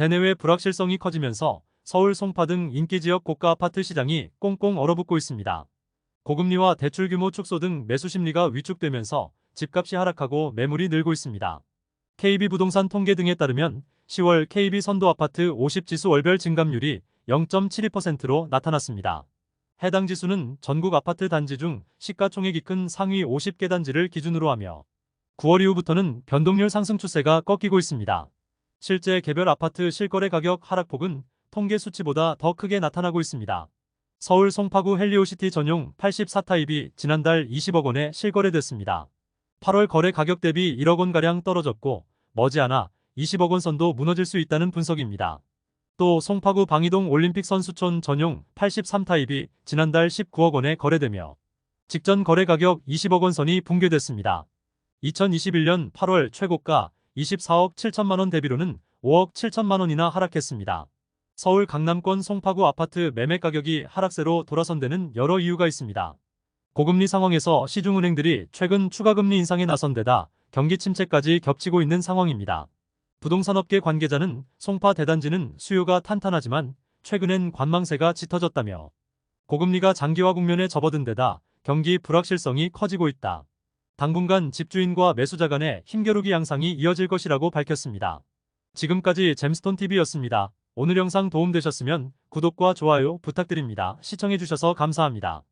대내외 불확실성이 커지면서 서울 송파 등 인기 지역 고가 아파트 시장이 꽁꽁 얼어붙고 있습니다. 고금리와 대출 규모 축소 등 매수 심리가 위축되면서 집값이 하락하고 매물이 늘고 있습니다. KB부동산 통계 등에 따르면 10월 KB 선도 아파트 50지수 월별 증감률이 0.72%로 나타났습니다. 해당 지수는 전국 아파트 단지 중 시가총액이 큰 상위 50개 단지를 기준으로 하며 9월 이후부터는 변동률 상승 추세가 꺾이고 있습니다. 실제 개별 아파트 실거래 가격 하락폭은 통계 수치보다 더 크게 나타나고 있습니다. 서울 송파구 헬리오시티 전용 84타입이 지난달 20억 원에 실거래됐습니다. 8월 거래 가격 대비 1억 원가량 떨어졌고 머지않아 20억 원 선도 무너질 수 있다는 분석입니다. 또 송파구 방이동 올림픽 선수촌 전용 83타입이 지난달 19억 원에 거래되며 직전 거래 가격 20억 원 선이 붕괴됐습니다. 2021년 8월 최고가 24억 7천만 원 대비로는 5억 7천만 원이나 하락했습니다. 서울 강남권 송파구 아파트 매매 가격이 하락세로 돌아선 데는 여러 이유가 있습니다. 고금리 상황에서 시중은행들이 최근 추가금리 인상에 나선 데다 경기 침체까지 겹치고 있는 상황입니다. 부동산업계 관계자는 송파 대단지는 수요가 탄탄하지만 최근엔 관망세가 짙어졌다며 고금리가 장기화 국면에 접어든 데다 경기 불확실성이 커지고 있다. 당분간 집주인과 매수자 간의 힘겨루기 양상이 이어질 것이라고 밝혔습니다. 지금까지 잼스톤TV였습니다. 오늘 영상 도움되셨으면 구독과 좋아요 부탁드립니다. 시청해주셔서 감사합니다.